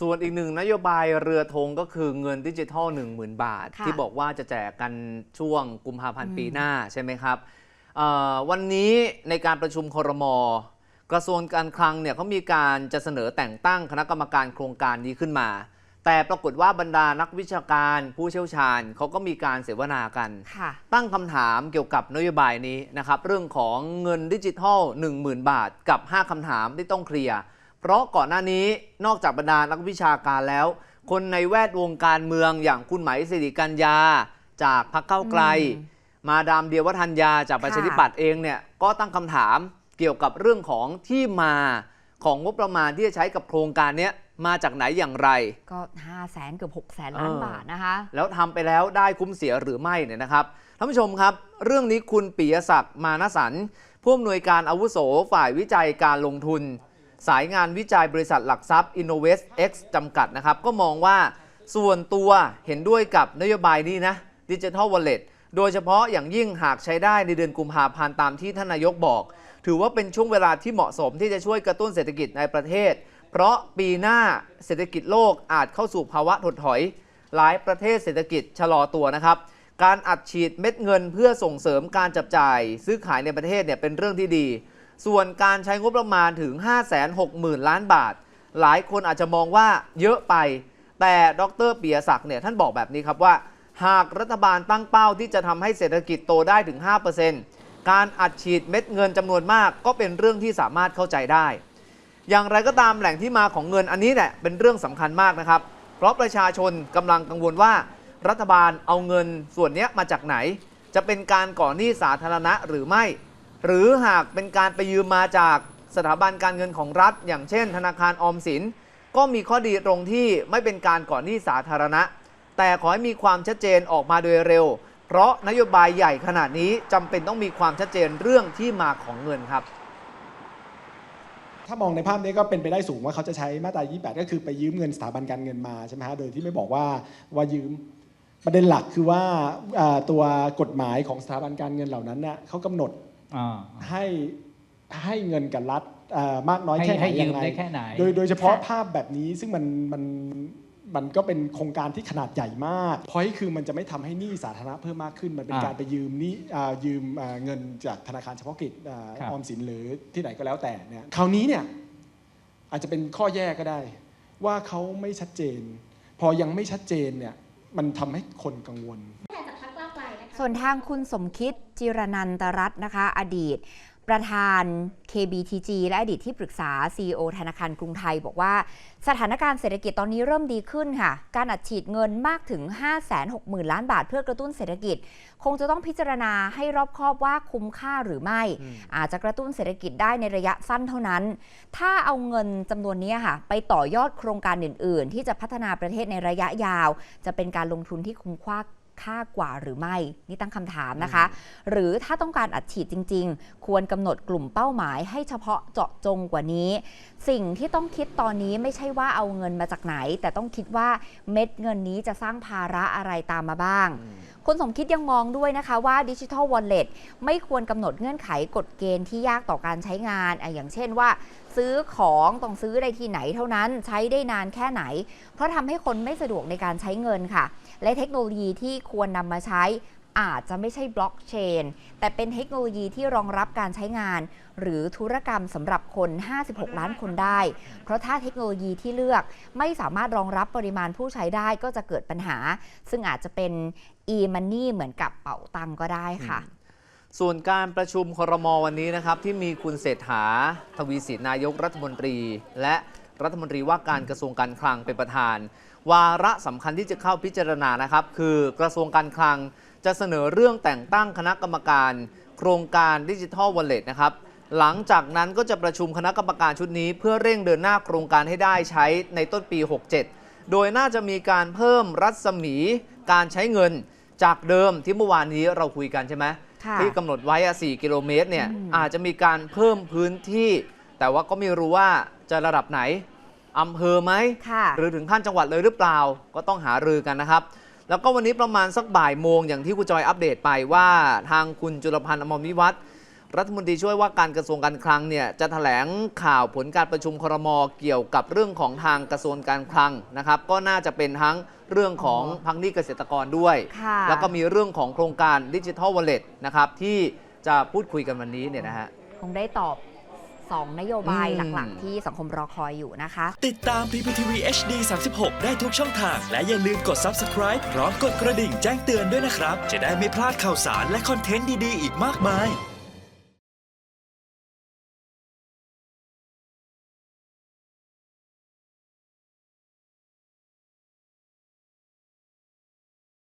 ส่วนอีกหนึ่งนโยบายเรือธงก็คือเงินดิจิทัล 10,000 บาทค่ะที่บอกว่าจะแจกกันช่วงกุมภาพันธ์อืมปีหน้าใช่ไหมครับเอ่อวันนี้ในการประชุมครม กระทรวงการคลังเนี่ยเขามีการจะเสนอแต่งตั้งคณะกรรมการโครงการนี้ขึ้นมา แต่ปรากฏว่าบรรดานักวิชาการผู้เชี่ยวชาญเขาก็มีการเสวนากันค่ะตั้งคำถามเกี่ยวกับนโยบายนี้นะครับเรื่องของเงินดิจิทัล 10,000 บาท กับ 5คำถามที่ต้องเคลียร์ เพราะก่อนหน้านี้นอกจากบรรดานักวิชาการแล้ว คนในแวดวงการเมืองอย่างคุณไหมสิริกัญญาจากพรรคเก้าวไกลอืมมาดามเดียวัฒนยาจากประชาธิปัตย์เองเนี่ยก็ตั้งคำถามเกี่ยวกับเรื่องของที่มาของงบประมาณที่จะใช้กับโครงการเนี้ยมาจากไหนอย่างไร ก็5 0 0แสนเกือบ6 0แสนล้านเออบาทนะคะ แล้วทำไปแล้วได้คุ้มเสียหรือไม่เนี่ยนะครับท่านผู้ชมครับ เรื่องนี้คุณปิยศักดิ์มานสันผู้อำนวยการอาวุโสฝ่ายวิจัยการลงทุน สายงานวิจัยบริษัทหลักทรัพย์ Innovest X จำกัดนะครับ ก็มองว่าส่วนตัวเห็นด้วยกับนโยบายนี้นะดิจิทัลวอลเล็ตโดยเฉพาะอย่างยิ่งหากใช้ได้ในเดือนกุมภาพันธ์ตามที่ท่านนายกบอก ถือว่าเป็นช่วงเวลาที่เหมาะสมที่จะช่วยกระตุ้นเศรษฐกิจในประเทศ เพราะปีหน้าเศรษฐกิจโลกอาจเข้าสู่ภาวะถดถอย หลายประเทศเศรษฐกิจชะลอตัวนะครับ การอัดฉีดเม็ดเงินเพื่อส่งเสริมการจับจ่าย ซื้อขายในประเทศเนี่ยเป็นเรื่องที่ดี ส่วนการใช้งบประมาณถึง 560,000 ล้านบาท หลายคนอาจจะมองว่าเยอะไป แต่ดรเปียศักดิ์เนี่ยท่านบอกแบบนี้ครับว่า หากรัฐบาลตั้งเป้าที่จะทำให้เศรษฐกิจโตได้ถึง 5%การอัดฉีดเม็ดเงินจำนวนมาก ก็เป็นเรื่องที่สามารถเข้าใจได้ อย่างไรก็ตามแหล่งที่มาของเงินอันนี้แหละเป็นเรื่องสำคัญมากนะครับ เพราะประชาชนกำลังกังวลว่า รัฐบาลเอาเงินส่วนนี้มาจากไหน จะเป็นการก่อหนี้สาธารณะหรือไม่ หรือหากเป็นการไปยืมมาจากสถาบันการเงินของรัฐ อย่างเช่น ธนาคารออมสิน ก็มีข้อดีตรงที่ไม่เป็นการก่อหนี้สาธารณะ แต่ขอให้มีความชัดเจนออกมาโดยเร็ว เพราะนโยบายใหญ่ขนาดนี้จำเป็นต้องมีความชัดเจนเรื่องที่มาของเงินครับถ้ามองในภาพนี้ก็เป็นไปได้สูงว่าเขาจะใช้มาตรา 28 ก็คือไปยืมเงินสถาบันการเงินมาใช่ไหมฮะ โดยที่ไม่บอกว่าว่ายืมประเด็นหลักคือว่าตัวกฎหมายของสถาบันการเงินเหล่านั้นน่ะเขากำหนด ให้ให้เงินกับรัฐอ่ามากน้อยให้แค่ไหนให้ยืยัมงไงได้แค่ไหนโดยโดยเฉพาะค่ะภาพแบบนี้ซึ่งมันมันมันก็เป็นโครงการที่ขนาดใหญ่มากเพราะคือมันจะไม่ทำให้หนี้สาธารณะเพิ่มมากขึ้น มันเป็นอ่าการไปยืมหนี้อ่ายืมอ่าเงินจากธนาคารเฉพาะกิจอ่าครับออมสินหรือที่ไหนก็แล้วแต่เนี่ยคราวนี้เนี่ยอาจจะเป็นข้อแย่ก็ได้ ว่าเขาไม่ชัดเจน พอยังไม่ชัดเจนเนี่ยมันทำให้คนกังวล ส่วนทางคุณสมคิดจิรนันตรัตน์นะคะ อดีต ประธาน KBTG และอดีตที่ปรึกษา CEO ธนาคารกรุงไทย บอกว่าสถานการณ์เศรษฐกิจตอนนี้เริ่มดีขึ้นค่ะ การอัดฉีดเงินมากถึง 560,000 ล้านบาทเพื่อกระตุ้นเศรษฐกิจ คงจะต้องพิจารณาให้รอบคอบว่าคุ้มค่าหรือไม่อืมอาจจะกระตุ้นเศรษฐกิจได้ในระยะสั้นเท่านั้น ถ้าเอาเงินจำนวนนี้ค่ะ ไปต่อยอดโครงการอื่น ๆ ที่จะพัฒนาประเทศในระยะยาว จะเป็นการลงทุนที่คุ้มค่า ค่ากว่าหรือไม่ นี่ตั้งคำถามนะคะ หรือถ้าต้องการอัดฉีดจริง ๆ ควรกำหนดกลุ่มเป้าหมาย ให้เฉพาะเจาะจงกว่านี้ สิ่งที่ต้องคิดตอนนี้ไม่ใช่ว่าเอาเงินมาจากไหน แต่ต้องคิดว่าเม็ดเงินนี้จะสร้างภาระอะไรตามมาบ้างคุณสมคิดยังมองด้วยนะคะว่าดิจิทัลวอลเล็ตไม่ควรกำหนดเงื่อนไขกฎเกณฑ์ที่ยากต่อการใช้งานออย่างเช่นว่า ซื้อของต้องซื้อได้ที่ไหนเท่านั้นใช้ได้นานแค่ไหน เพราะทำให้คนไม่สะดวกในการใช้เงินค่ะ และเทคโนโลยีที่ควรนำมาใช้ อาจจะไม่ใช่บล็อกเชนแต่เป็นเทคโนโลยีที่รองรับการใช้งาน หรือธุรกรรมสำหรับคน 56 ล้านคนได้ เพราะถ้าเทคโนโลยีที่เลือกไม่สามารถรองรับปริมาณผู้ใช้ได้ก็จะเกิดปัญหา ซึ่งอาจจะเป็น e-money เหมือนกับเป๋าตังก็ได้ค่ะส่วนการประชุมครมวันนี้นะครับ ที่มีคุณเศรษฐา ทวีสินนายกรัฐมนตรี และรัฐมนตรีว่าการกระทรวงการคลังเป็นประธาน วาระสำคัญที่จะเข้าพิจารณานะครับ คือกระทรวงการคลัง จะเสนอเรื่องแต่งตั้งคณะกรรมการ โครงการดิจิทัลวอลเล็ตนะครับ หลังจากนั้นก็จะประชุมคณะกรรมการชุดนี้ เพื่อเร่งเดินหน้าโครงการให้ได้ใช้ในต้นปี 67 โดยน่าจะมีการเพิ่มรัศมีการใช้เงินจากเดิมที่เมื่อวานนี้เราคุยกันใช่ไหมค่ะที่กำหนดไว้อะ4กิโลเมตรเนี่ยอืมอาจจะมีการเพิ่มพื้นที่ แต่ว่าก็ไม่รู้ว่าจะระดับไหนอำเภอไหมค่ะหรือถึงขั้นจังหวัดเลยหรือเปล่าก็ต้องหารือกันนะครับ แล้วก็วันนี้ประมาณสักบ่ายโมงอย่างที่คุณจอยอัปเดตไปว่าทางคุณจุลพันธ์อมรวิวัฒน์รัฐมนตรีช่วยว่าการกระทรวงการคลังเนี่ยจะแถลงข่าวผลการประชุมครมเกี่ยวกับเรื่องของทางกระทรวงการคลังนะครับ ก็น่าจะเป็นทั้งเรื่องของพักหนี้เกษตรกรด้วย แล้วก็มีเรื่องของโครงการดิจิทัลวอลเล็ตนะครับที่จะพูดคุยกันวันนี้เนี่ยนะฮะคงได้ตอบ 2 นโยบายอืมหลักๆ ที่สังคมรอคอยอยู่นะคะ ติดตาม PPTV HD 36 ได้ทุกช่องทาง และอย่าลืมกด Subscribe พร้อมกดกระดิ่งแจ้งเตือนด้วยนะครับ จะได้ไม่พลาดข่าวสารและคอนเทนต์ดี ๆ อีกมากมาย